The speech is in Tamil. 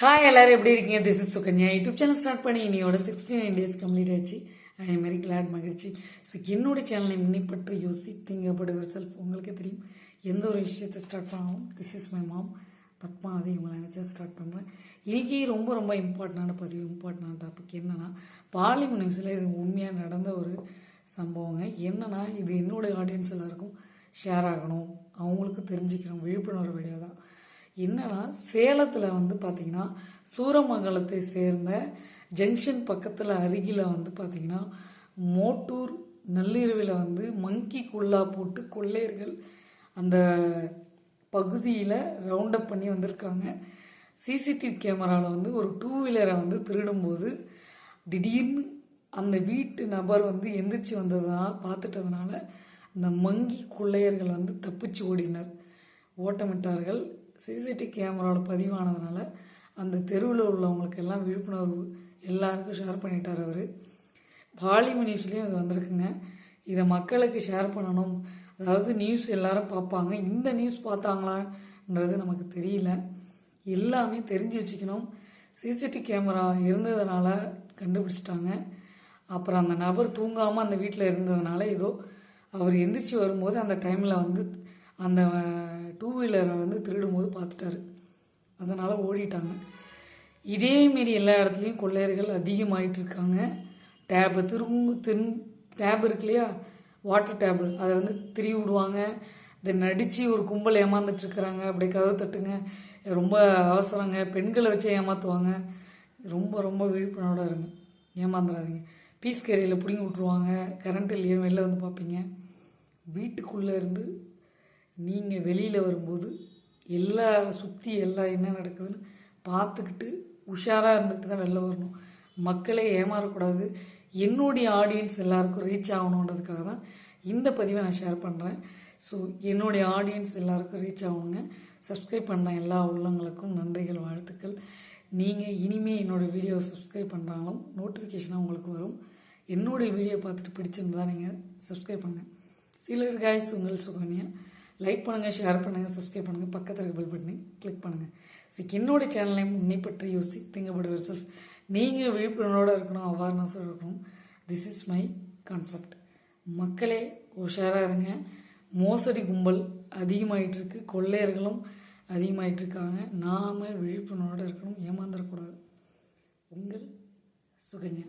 ஹாய் எல்லோரும் எப்படி இருக்கீங்க? This is Sukanya. YouTube channel start பண்ணி இன்னையோட சிக்ஸ்டி நைன் டேஸ் கம்ப்ளீட் ஆச்சு. ஐ எம் வெரி கிளாட் மகிழ்ச்சி. ஸோ என்னோட சேனலை முன்னே பற்றி யோசி திங்கப்படுவர் செல்ஃப் உங்களுக்கு தெரியும். எந்த ஒரு விஷயத்தை ஸ்டார்ட் பண்ணாலும் this is my mom Padma அதை இவங்களை நினச்சா ஸ்டார்ட் பண்ணுறேன் இன்றைக்கி ரொம்ப ரொம்ப இம்பார்ட்டண்டான பதிவு இம்பார்ட்டண்டான டாபிக் என்னென்னா பாலிம் நியூஸில் இது உண்மையாக நடந்த ஒரு சம்பவங்க. என்னன்னா இது என்னோடய ஆடியன்ஸ் எல்லாருக்கும் ஷேர் ஆகணும். அவங்களுக்கு தெரிஞ்சுக்கணும். விழிப்புணர்வு வீடியோ தான் என்னன்னா சேலத்தில் வந்து பார்த்தீங்கன்னா சூரமங்கலத்தை சேர்ந்த ஜங்ஷன் பக்கத்தில் அருகில் வந்து பார்த்தீங்கன்னா மோட்டூர் நள்ளிரவில் வந்து மங்கி குல்லா போட்டு கொள்ளையர்கள் அந்த பகுதியில் ரவுண்டப் பண்ணி வந்திருக்காங்க. சிசிடிவி கேமராவில் வந்து ஒரு டூ வீலரை வந்து திருடும்போது திடீர்னு அந்த வீட்டு நபர் வந்து எந்திரிச்சு வந்ததுனால பார்த்துட்டதுனால அந்த மங்கி கொள்ளையர்கள் வந்து தப்பிச்சு ஓடினர். ஓட்டமிட்டார்கள். சிசிடிவி கேமராவில் பதிவானதுனால அந்த தெருவில் உள்ளவங்களுக்கு எல்லாம் விழிப்புணர்வு எல்லாருக்கும் ஷேர் பண்ணிட்டார் அவர். பாலிமர் நியூஸ்லேயும் இது வந்திருக்குங்க. இதை மக்களுக்கு ஷேர் பண்ணணும். அதாவது நியூஸ் எல்லாரும் பார்ப்பாங்க. இந்த நியூஸ் பார்த்தாங்களான்றது நமக்கு தெரியல. எல்லாமே தெரிஞ்சு வச்சுக்கணும். சிசிடிவி கேமரா இருந்ததுனால கண்டுபிடிச்சிட்டாங்க. அப்புறம் அந்த நபர் தூங்காமல் அந்த வீட்டில் இருந்ததுனால ஏதோ அவர் எந்திரிச்சு வரும்போது அந்த டைமில் வந்து அந்த டூ வீலரை வந்து திருடும்போது பார்த்துட்டாரு அதனால் ஓடிட்டாங்க. இதேமாரி எல்லா இடத்துலையும் கொள்ளையர்கள் அதிகமாகிட்டு இருக்காங்க. டேபு திரும்ப தின் டேப் இருக்கு இல்லையா? வாட்டர் டேப் அதை வந்து திரி விடுவாங்க. இதை நடித்து ஒரு கும்பல் ஏமாந்துட்டுருக்குறாங்க அப்படியே கதவு தட்டுங்க. ரொம்ப அவசரங்க. பெண்களை வச்சு ஏமாற்றுவாங்க ரொம்ப ரொம்ப விழிப்புணர்வோட இருங்க. ஏமாந்துடாதீங்க பீஸ் கேரியில் பிடிங்கி விட்ருவாங்க கரண்ட் இல்லையே? வெளில வந்து பார்ப்பீங்க வீட்டுக்குள்ளே இருந்து நீங்கள் வெளியில் வரும்போது எல்லா சுற்றி எல்லாம் என்ன நடக்குதுன்னு பார்த்துக்கிட்டு உஷாராக இருந்துட்டு தான் வெளில வரணும். மக்களே ஏமாறக்கூடாது. என்னுடைய ஆடியன்ஸ் எல்லாருக்கும் ரீச் ஆகணுன்றதுக்காக தான் இந்த பதிவை நான் ஷேர் பண்ணுறேன் ஸோ என்னுடைய ஆடியன்ஸ் எல்லாருக்கும் ரீச் ஆகணுங்க. சப்ஸ்கிரைப் பண்ண எல்லா உள்ளங்களுக்கும் நன்றிகள் வாழ்த்துக்கள். நீங்கள் இனிமே என்னோடய வீடியோவை சப்ஸ்கிரைப் பண்ணுறாங்களும் நோட்டிஃபிகேஷனாக உங்களுக்கு வரும். என்னுடைய வீடியோ பார்த்துட்டு பிடிச்சிருந்தா நீங்கள் சப்ஸ்கிரைப் பண்ணுங்கள் சிலர் காய்ஸ் உங்கள் சுகன்யா. லைக் பண்ணுங்கள் ஷேர் பண்ணுங்கள் சப்ஸ்கிரைப் பண்ணுங்கள் பக்கத்தில் இருக்க பெல் பட்டனை கிளிக் பண்ணுங்கள் ஸோ என்னோடய சேனலையும் உன்னை பற்றி யோசி திங்கப்படுவர் செல்ஃப் நீங்கள் விழிப்புணர்வோடு இருக்கணும் அவேர்னஸோடு இருக்கணும். திஸ் இஸ் மை கான்செப்ட் மக்களே உஷாராக இருங்க. மோசடி கும்பல் அதிகமாகிட்டுருக்கு கொள்ளையர்களும் அதிகமாகிட்டுருக்காங்க நாம் விழிப்புணர்வோடு இருக்கணும் ஏமாந்துடக்கூடாது. உங்கள் சுகன்யா.